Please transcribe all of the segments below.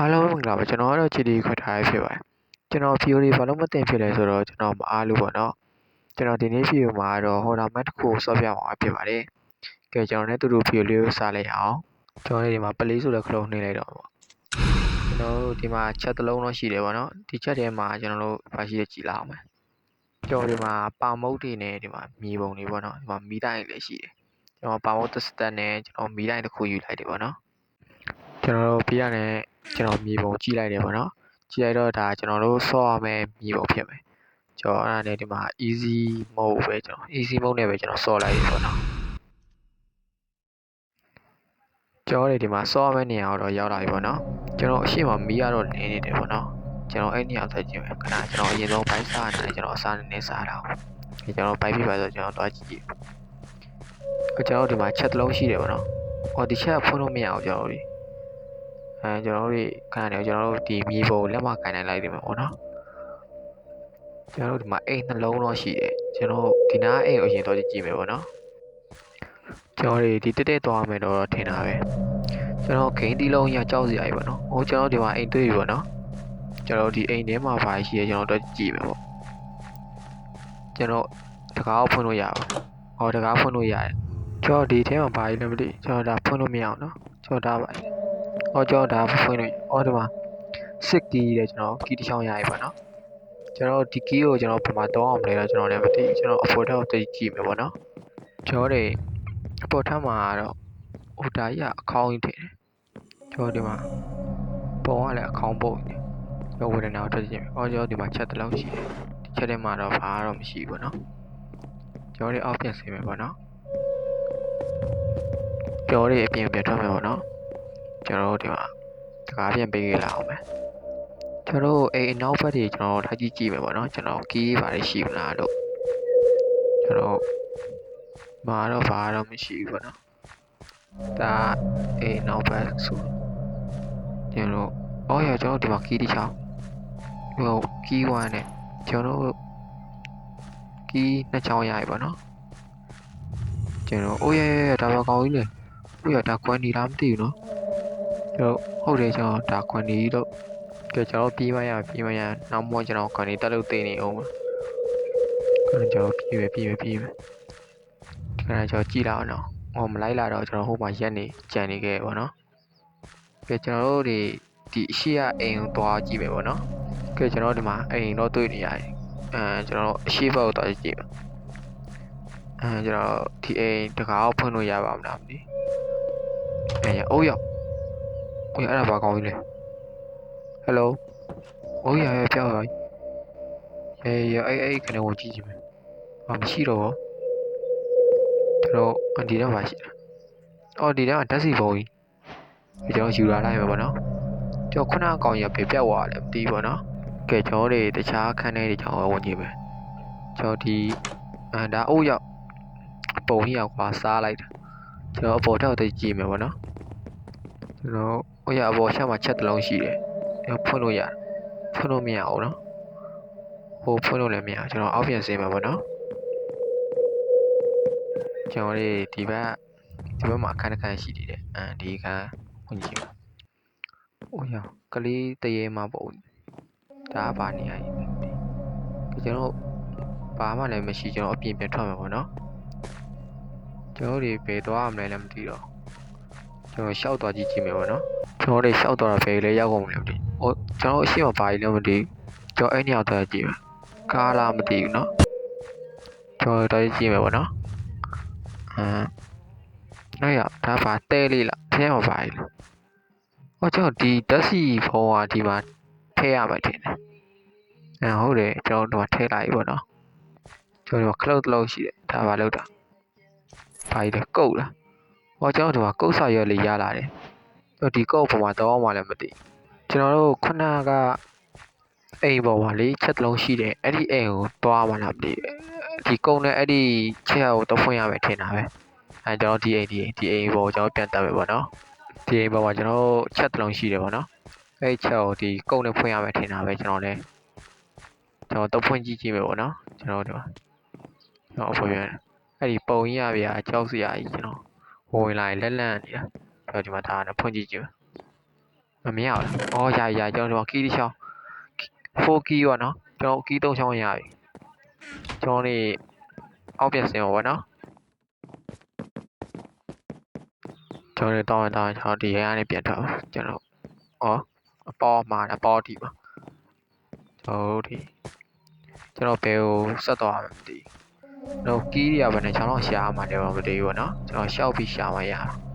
အားလုံးပဲမင်္ဂလာပါကျွန်တော်ကတော့ GD ခွတ်ထားရဖြစ်ပါတယ်ကျွန်တော် POD ဘာလို့မတင်ဖြစ်လဲဆိုတော့ကျွန်တော်မအားလို့ပေါ့နော်ကျွန်တော်ဒီနေ့ video မှာတော့ Honda Mat တစ်ခုကိုဆော့ပြမှာဖြစ်ပါတယ်ကဲကျွန်တော်လည်းတူတူ POD လေးကိုစားလိုက်အောင်ကျွန်တော်လည်းဒီမှာပလေးဆိုတဲ့ခလုံးနှိမ့်လိုက်တော့ပေါ့ကျွန်တော်တို့ဒီမှာချက်တစ်လုံးတော့ရှိတယ်ပေါ့နော်ဒီချက်ထဲမှာကျွန်တော်တို့ဘာရှိရကြည်လာအောင်မယ်ကျွန်တော်ဒီမှာပါမုတ်တွေနဲ့ဒီမှာမြေပုံတွေပေါ့နော်ဒီမှာမီးတိုင်းလည်းရှိတယ်ကျွန်တော်ပါမုတ်တစ်စတက်နဲ့ကျွန်တော်မီးတိုင်းတစ်ခုယူလိုက်တယ်ပေါ့နော်ကျွန်တော်တို့ပြရတဲ့ ကျွန်တော်မြေပုံကြည့်လိုက်တယ်ပေါ့နော်ကြည့်လိုက်တော့ဒါကျွန်တော်တို့ဆော့ရမယ့်မြေပုံဖြစ်မယ်ကျွန်တော်အဲ့ဒါနဲ့ဒီမှာ easy mode ပဲကျွန်တော် easy mode နဲ့ပဲကျွန်တော်ဆော့လိုက်ပြီပေါ့နော်ကျွန်တော်တို့ဒီမှာဆော့ရမယ့်နေရာတော့ရောက်လာပြီပေါ့နော်ကျွန်တော်အရှိမမီးရတော့နေနေတယ်ပေါ့နော်ကျွန်တော်အဲ့နေရာဆက်ကြည့်မယ်ခဏကျွန်တော်အရင်ဆုံးဘိုက်စားနေတယ်ကျွန်တော်အစားနေနေစားတာဟုတ်ကျွန်တော်ဘိုက်ပြပါဆိုကျွန်တော်တွားကြည့်ကြည့်ကျွန်တော်ဒီမှာချက်တစ်လုံးရှိတယ်ပေါ့နော်ဟောဒီချက်ကဖွင့်လို့မရအောင်ကျွန်တော်တို့ အဲကျွန်တော်တို့ခံရတယ်ကျွန်တော်တို့ဒီမြေပုံလက်မခံနိုင်လိုက်တယ်ပေါ့နော်ကျွန်တော်တို့ဒီမှာအိမ်နှလုံးတော့ရှိတယ်ကျွန်တော်ဒီနားအိမ်ကိုအရင်တော့ကြည့်မယ်ပေါ့နော်ကျွန်တော်ဒီတက်တက်သွားမယ်တော့ထင်တာပဲကျွန်တော်ဂိမ်းတီးလုံးရကြောက်စရာကြီးပေါ့နော်ဟိုကျွန်တော်ဒီမှာအိမ်တွေ့ပြီပေါ့နော်ကျွန်တော်ဒီအိမ်ထဲမှာဘာရှိရကျွန်တော်တော့ကြည့်မယ်ပေါ့ကျွန်တော်တကားကိုဖွင့်လို့ရပါဟောတကားဖွင့်လို့ရတယ်ကျွန်တော်ဒီထဲမှာဘာကြီးလဲမသိကျွန်တော်ဒါဖွင့်လို့မရအောင်နော်ကျွန်တော်ဒါပါ ဟောကျွန်တော်ဒါဖွင့်လို့ဟောဒီမှာစစ်ကီးတဲ့ကျွန်တော်ကီးတစ်ချောင်းရရပါနော်ကျွန်တော်ဒီကီးကိုကျွန်တော်ဘယ်မှာတောင်းအောင်လဲတော့ကျွန်တော်လည်းမသိကျွန်တော်အဖို့ထက်ကိုသိကြည့်မယ်ပေါ့နော်ကျွန်တော်တွေအပေါ်ထက်မှာတော့ဟိုတာကြီးကအခေါင်းကြီးထည့်တယ်ကျွန်တော်ဒီမှာပုံကလည်းအခေါင်းပုတ်နေတယ်ဝေဒနာကိုတွေ့ကြည့်မယ်ဟောကျွန်တော်ဒီမှာချက်တစ်လုံးရှိတယ်ဒီချက်ထဲမှာတော့ဘာတော့မရှိဘူးပေါ့နော်ကျွန်တော်တွေအောက်ပြန်ဆင်းမယ်ပေါ့နော်ကျွန်တော်တွေအပြင်ပြန်ထွက်မယ်ပေါ့နော် ကျွန်တော်တို့ဒီမှာတကားပြန်ပေးခဲ့လာအောင်မယ်ကျွန်တော်တို့အိမ်အနောက်ဘက်တွေကျွန်တော်ထားကြည့်ကြည့်မယ်ပေါ့နော်ကျွန်တော်ကီးပါလေးရှိမလားလို့ကျွန်တော်ဘာတော့ဘာတော့မရှိဘူးပေါ့နော်ဒါအိမ်နောက်ဘက်ဆိုကျွန်တော်အော်ရကျွန်တော်ဒီမှာကီးတစ်ချောင်းဟိုကီးဝမ်းနဲ့ကျွန်တော်ကီးနှစ်ချောင်းရပြီပေါ့နော်ကျွန်တော်အိုးရရဒါပါကောင်းကြီးလေဟိုရဒါကွမ်နီလားမသိဘူးနော် ကျွန်တော်ဟုတ်တယ်ကျွန်တော်ဒါခွန်ဒီလို့ကြကျွန်တော်ပြီးမရပြီးမရနောက်မှကျွန်တော်ခွန်ဒီတက်လို့သိနေအောင်ပါကျွန်တော်ကျွန်တော်ပြီးပဲပြီးပဲပြီးပဲကျွန်တော်ကျွန်တော်ကြည့်လာအောင်နော်ဟောမလိုက်လာတော့ကျွန်တော်ဟိုမှာရက်နေကြံနေခဲ့ပါတော့ကဲကျွန်တော်တို့ဒီဒီအရှိရအိမ်ကိုသွားကြည့်မယ်ပေါ့နော်ကဲကျွန်တော်ဒီမှာအိမ်တော့တွေ့နေရတယ်အဲကျွန်တော်အရှိဘက်ကိုသွားကြည့်ပါအဲကျွန်တော်ဒီအိမ်တကားကိုဖွင့်လို့ရပါမလားမသိအဲရအိုးရောက်။ ကိုအဲ့ဒါဘာကောင်းကြီးလဲ။ Hello ။အိုးရရပြောက်ရ။အေးရအဲ့အဲ့ခဏကိုကြည့်ကြည့်မယ်။ဘာမရှိတော့ဘူး။ကျွန်တော်အန်ဒီတော့မရှိတာ။အော်ဒီတော့ဓာတ်စီပုံကြီး။ဒီကျွန်တော်ယူလာလိုက်မယ်ပေါ့နော်။ကျွန်တော်ခုနအကောင်ကြီးပဲပြောက်သွားတယ်မသိဘူးပေါ့နော်။ကဲကျွန်တော်တွေတခြားခန်း ထဲတွေကျွန်တော်ဝင်ကြည့်မယ်။ကျွန်တော်ဒီအန်ဒါအိုးရောက်ပုံကြီးရောက်ပါစားလိုက်တာ။ကျွန်တော်အပေါ်ထက်ကိုကြည့်မယ်ပေါ့နော်။ကျွန်တော်ဟိုရအပေါ်ချက်မှာချက်တစ်လုံးရှိတယ်။အဲဖွင့်လို့ရတယ်။ဖွင့်လို့မရဘူးနော်။ဟိုဖွင့်လို့လည်းမရကျွန်တော်အောက်ပြန်ဆင်းမှာပေါ့နော်။ကျွန်တော်လေးဒီဘက်ဒီဘက်မှာအခန်းတစ်ခန်းရှိသေးတယ်။အဲဒီအခန်းဝင်ကြည့်ပါ။အိုးရကလေးတရေမှာပေါ့။ဒါပါနေရည်။ကျွန်တော်ဘာမှလည်းမရှိကျွန်တော်အပြင်ပြန်ထွက်မှာပေါ့နော်။ကျွန်တော်တွေဘယ်သွားရမလဲလည်းမသိတော့ ကျွန်တော်ရှောက်သွားကြည့်ကြည့်မယ်ပေါ့နော်ကျွန်တော်တို့ရှောက်သွားတာဖယ်ကြီးလဲရောက်ကုန်မလို့ဒီဟိုကျွန်တော်အရှိမပါကြီးလည်းမသိကျွန်တော်အဲ့နေရာသွားကြည့်မယ်ကားလားမသိဘူးနော်ကျွန်တော်သွားကြည့်မယ်ပေါ့နော်အဲနောက်ရဒါပါတဲလေးလားဖယ်မပါကြီးလားဟောကျွန်တော်ဒီဓာတ်စီဖုံးဟာဒီမှာထည့်ရမှာထင်တယ်အဲဟုတ်တယ်ကျွန်တော်ဒီမှာထည့်လိုက်ပြီပေါ့နော်ကျွန်တော်ဒီမှာ cloud လောက်ရှိတယ်ဒါပါလောက်တာဘာကြီးလဲကုတ်လား ဟောကျွန်တော်ဒီမှာကုတ်စာရွက်လေးရလာတယ်ဒီကောက်ပေါ်မှာတောင်းမှလည်းမသိကျွန်တော်တို့ခုနကအိမ်ပေါ်မှာလေချက်တစ်လုံးရှိတယ်အဲ့ဒီအိမ်ကိုတွားမှလားမသိဒီကုန်းနဲ့အဲ့ဒီချက်ကိုတော့ဖွင့်ရမယ်ထင်တာပဲအဲကျွန်တော်ဒီအိမ်ဒီအိမ်ဒီအိမ်ပေါ်ကျွန်တော်ပြန်တက်မယ်ပေါ့နော်ဒီအိမ်ပေါ်မှာကျွန်တော်ချက်တစ်လုံးရှိတယ်ပေါ့နော်အဲ့ဒီချက်ကိုဒီကုန်းနဲ့ဖွင့်ရမယ်ထင်တာပဲကျွန်တော်လည်းကျွန်တော်တော့ဖွင့်ကြည့်ကြည့်မယ်ပေါ့နော်ကျွန်တော်ဒီမှာကျွန်တော်ဖွင့်ရတယ်အဲ့ဒီပုံကြီးရဗျာကြောက်စရာကြီးကျွန်တော် ဝင်လာရင်လက်လန့်နေတာကျွန်တော်ဒီမှာဒါနဲ့ဖွင့်ကြည့်ကြည့်မယ်မမရဘူးလားအော်ရရရကျွန်တော်ဒီမှာကီးတစ်ချောင်း4ကီးပေါ့နော်ကျွန်တော်ကီး3ချောင်းရပြီကျွန်တော်နေအောက်ပြစင်ပါဘောနော်ကျွန်တော်တောင်းတောင်းကျွန်တော်ဒီရဲကနေပြန်ထွက်ကျွန်တော်ဩအပေါ်မှာအပေါ်ဒီပါကျွန်တော်ဒီကျွန်တော်ဘယ်ကိုဆက်သွားမှမသိဘူး တော့ကီးတွေကဘယ်နဲ့ချောင်းတော့ရှာမှလည်းမသိဘူးပေါ့နော်ကျွန်တော်ရှောက်ပြီးရှာမှရတာ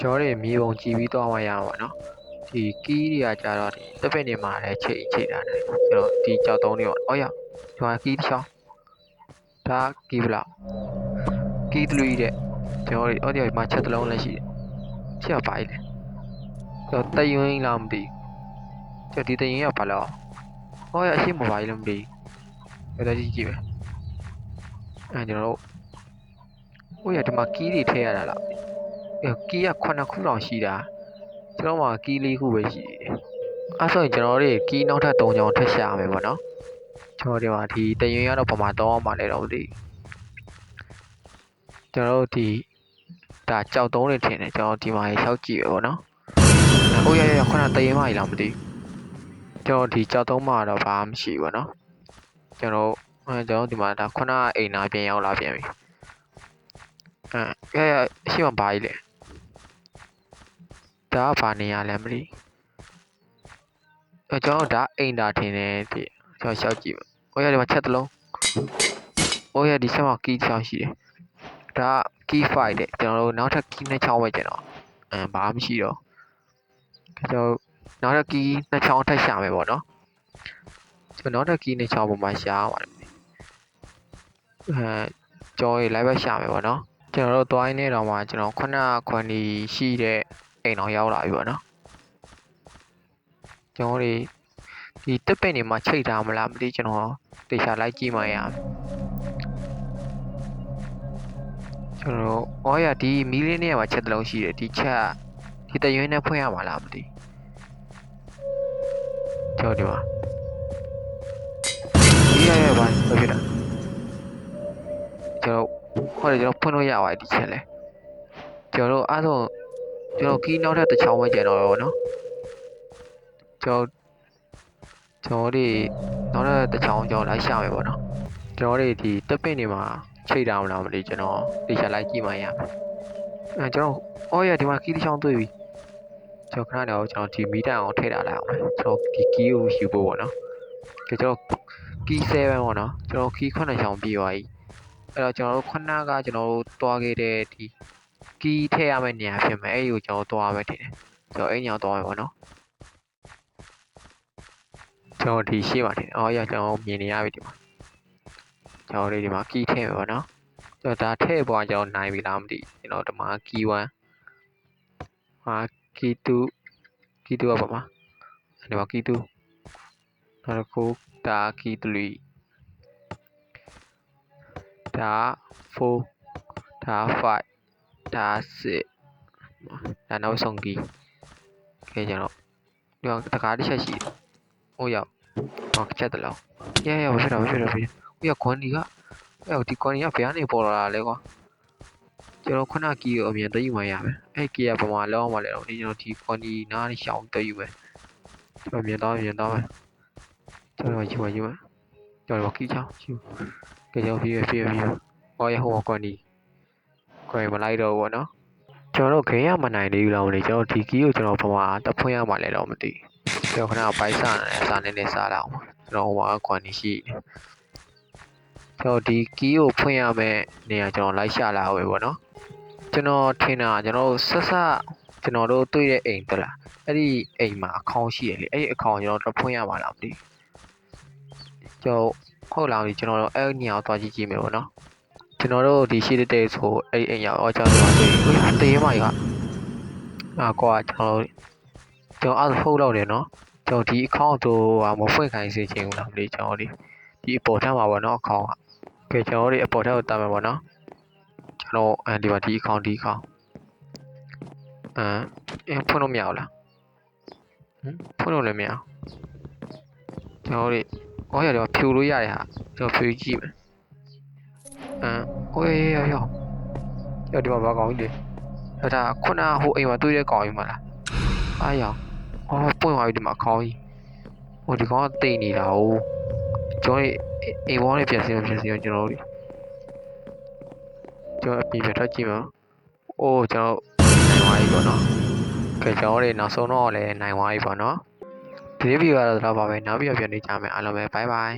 ကျော်တွေမြေပုံကြည့်ပြီးတော့မှရမှာပေါ့နော်ဒီကီးတွေကကြတော့ဒီတစ်ပက်နေမှာလည်းချိတ်ချိတ်တာတယ်ကျွန်တော်ဒီကြောက်သုံးတွေပေါ့အော်ရဒီမှာကီးတစ်ချောင်းဒါကီးဘလောက်ကီးတလူကြီးတဲ့ ကျွန်တော်အော်ဒီမှာချက်တစ်လုံးလည်းရှိတယ်ချက်ပါလေကျွန်တော်တယွင်းလားမသိကျွန်တော်ဒီတယွင်းကဘာလို့ဟောရအရှိမပါဘူးလည်းမသိဘူးဒါကြည့်ကြည့်ပဲအဲကျွန်တော်တို့ဟိုရဒီမှာကီးတွေထည့်ရတာလားအဲ့ကီးက9ခုတောင်ရှိတာကျွန်တော်မှာကီး4ခုပဲရှိတယ်အဲ့ဆိုရင်ကျွန်တော်တို့ကီးနောက်ထပ်3ချောင်းထပ်ရှာရမယ်ပေါ့နော်ကျွန်တော်ဒီမှာဒီတရင်ကတော့ပမာတော့အောင်ပါလေတော့မသိကျွန်တော်တို့ဒီ ဒါကြောက်သုံးနေထင်တယ်ကျွန်တော်ဒီမှာရေလျှောက်ကြည့်ပဲပေါ့နော်ဟိုရရရခုနတရင်မကြီးလားမသိကျွန်တော်ဒီကြောက်သုံးမှာတော့ဘာမှမရှိဘူးပေါ့နော်ကျွန်တော်အဲကျွန်တော်ဒီမှာဒါခုနအိမ်နာပြန်ရောက်လာပြန်ပြီအဲရရရှိမှဘာကြီးလဲဒါကဘာနေရလဲမသိအဲကျွန်တော်ဒါအိမ်တာထင်တယ်ဒီကျွန်တော်ရှောက်ကြည့်ပါဟိုရဒီမှာချက်တစ်လုံးဟိုရဒီဆက်မှာကီးချောင်းရှိတယ် ဒါကီး5တဲ့ကျွန်တော်တို့နောက်ထပ်ကီးနှစ်ချောင်းပဲကျန်တော့အမ်ဘာမှမရှိတော့ကျွန်တော်နောက်ထပ်ကီးနှစ်ချောင်းထပ်ရှာမယ်ပေါ့နော်ကျွန်တော်နောက်ထပ်ကီးနှစ်ချောင်းပုံမှာရှာရပါတယ်အဲကျွန်တော်ရေ live ရှာမယ်ပေါ့နော်ကျွန်တော်တို့သွားရင်းနေတော့မှကျွန်တော်ခုနခွန်ဒီရှိတဲ့အိမ်တော်ရောက်လာပြီပေါ့နော်ကျွန်တော်တို့ဒီတက်ပင်တွေမှာချိတ်ထားမလားမသိကျွန်တော်တေချာလိုက်ကြည့်မှရမယ် ကျွန်တော်ဩရဒီမီးလေးနဲ့မှာချက်တစ်လုံးရှိတယ်ဒီချက်ဒီတရွင်းနဲ့ဖွင့်ရမှာလားမသိကျွန်တော်ဒီမှာဒီရရပါဘာဖြစ်တာကျွန်တော်ခေါ်တယ်ကျွန်တော်ဖွင့်လို့ရပါတယ်ဒီချက်လဲကျွန်တော်အားဆုံးကျွန်တော်ကီးနောက်ထပ်တစ်ချောင်းပဲကျန်တော့ရောနော်ကျွန်တော်ကျွန်တော်တို့နောက်ထပ်တစ်ချောင်းကျွန်တော်လိုက်ရှာမယ်ပေါ့နော်ကျွန်တော်တို့ဒီတက်ပင့်တွေမှာ ချိတ်တာမလားမသိကျွန်တော်တေချာလိုက်ကြည့်မှရမယ်အဲကျွန်တော်အော်ရဒီမှာကီးတစ်ချောင်းတွေ့ပြီကျွန်တော်ခဏတော့ကျွန်တော်ဒီမီတန်အောင်ထည့်ထားလိုက်အောင်မယ်ကျွန်တော်ဒီကီးကိုယူဖို့ပေါ့နော်ကျွန်တော်ကီး7ပေါ့နော်ကျွန်တော်ကီး9ချောင်းပြီးသွားပြီအဲ့တော့ကျွန်တော်တို့ခုနကကျွန်တော်တို့တွားခဲ့တဲ့ဒီကီးထည့်ရမယ့်နေရာဖြစ်မယ်အဲ့ဒီကိုကျွန်တော်သွားမယ်ထင်တယ်ကျွန်တော်အဲ့ညောင်သွားမယ်ပေါ့နော်ကျွန်တော်ဒီရှေ့မှာထင်တယ်အော်ရကျွန်တော်မြင်နေရပြီဒီမှာ ကျွန်တော်လေးဒီမှာကီးထည့်မယ်ပေါ့နော်ကျွန်တော်ဒါထည့်ပေါ်ကျွန်တော်နိုင်ပြီလားမသိကျွန်တော်ဒီမှာကီး1ဟာကီး2ကီး2ကပါမှာဒီမှာကီး2နောက်တစ်ခုဒါကီး3ဒါ4ဒါ5ဒါစစ်ဒါနောက်ဆုံးကီးကဲကျွန်တော်ဒီမှာတကားတစ်ချက်ရှိတယ်ဟိုရောက်ဟောချက်တလောက်ရရမဖြစ်တော့မဖြစ်တော့ဖြစ် ဟိုရောက်ခွန်ဒီကဟိုဒီခွန်ဒီကဘယ်ကနေပေါ်လာတာလဲကွာကျွန်တော်ခုနကီးကိုအမြင်တည်ယူမှရမယ်အဲ့ကီးကဘာမှလောက်မှလဲတော့ဒီကျွန်တော်ဒီခွန်ဒီနားရှောင်းတည်ယူမယ်ကျွန်တော်မြင်တော့မြင်တော့မယ်ကျွန်တော်ယူပါယူပါကျွန်တော်ကီးချောင်းယူကဲကျွန်တော်ပြေးပြေးပြေးဟောရဟိုခွန်ဒီခွန်မလိုက်တော့ဘူးနော်ကျွန်တော်တို့ဂိမ်းရမနိုင်သေးဘူးလားမသိကျွန်တော်ဒီကီးကိုကျွန်တော်ဘဝတက်ဖွင့်ရမှလည်းတော့မသိကျွန်တော်ခဏဘိုက်စားနေစားနေနေစားလာအောင်ကျွန်တော်ဟိုမှာကွန်ဒီရှိ ကျွန်တော်ဒီကီးကိုဖွင့်ရမယ့်နေရာကျွန်တော်လိုက်ရှာလာအောင်ပဲပေါ့နော်ကျွန်တော်ထင်တာကျွန်တော်ဆက်ဆက်ကျွန်တော်တို့တွေ့တဲ့အိမ်တလားအဲ့ဒီအိမ်မှာအကောင့်ရှိရလေအဲ့ဒီအကောင့်ကျွန်တော်တော့ဖွင့်ရမှာလားမသိကျွန်တော်ဟုတ်လားမသိကျွန်တော်တို့အဲ့နေရာကိုသွားကြည့်ကြည့်မယ်ပေါ့နော်ကျွန်တော်တို့ဒီရှိတဲ့တဲ့ဆိုအဲ့အိမ်ရောက်တော့ကျွန်တော်တို့တွေ့တေးမကြီးကအာကွာကျွန်တော်ကျွန်တော်အဲ့ဖုန်းလောက်တယ်နော်ကျွန်တော်ဒီ account တို့ဟာမဖွင့်ခိုင်းစေချင်ဘူးလားမသိကျွန်တော်ဒီဒီအပေါ်ထက်မှာပေါ့နော် account က ကဲကျွန်တော်တို့အပေါ်ထက်ကိုတာမယ်ပေါ့နော်ကျွန်တော်အဲဒီမှာဒီ account ဒီ account အဲဖွင့်လို့မရဘူးလားဟမ်ဖွင့်လို့လည်းမရဘူးကျွန်တော်တို့ဟောရတယ်ဖြူလို့ရတယ်ဟာကျွန်တော်ဖြူကြည့်မယ်အမ်ဟိုးရောရောရောဒီမှာဘာကောင်းကြီးလဲဒါခုနဟိုအိမ်မှာတွေ့တဲ့ကောင်ကြီးမလားအားရောအော်ပွင့်သွားပြီဒီမှာခေါင်းကြီးဟိုဒီကောင်ကတိတ်နေတာ哦ကျွန်တော် အိမ်ဘောနဲ့ပြန်စင်းပြန်စင်းကျွန်တော်တို့ကျွန်တော်အပြင်ပြထွက်ကြည့်မှာအိုးကျွန်တော်နိုင်သွားပြီပေါ့နော်ကဲကျွန်တော်တို့နောက်ဆုံးတော့လည်းနိုင်သွားပြီပေါ့နော်ဒီဗီဒီယိုကတော့တော့ပါပဲနောက်ပြီးတော့ပြန်နေကြမယ်အားလုံးပဲဘိုင်ဘိုင်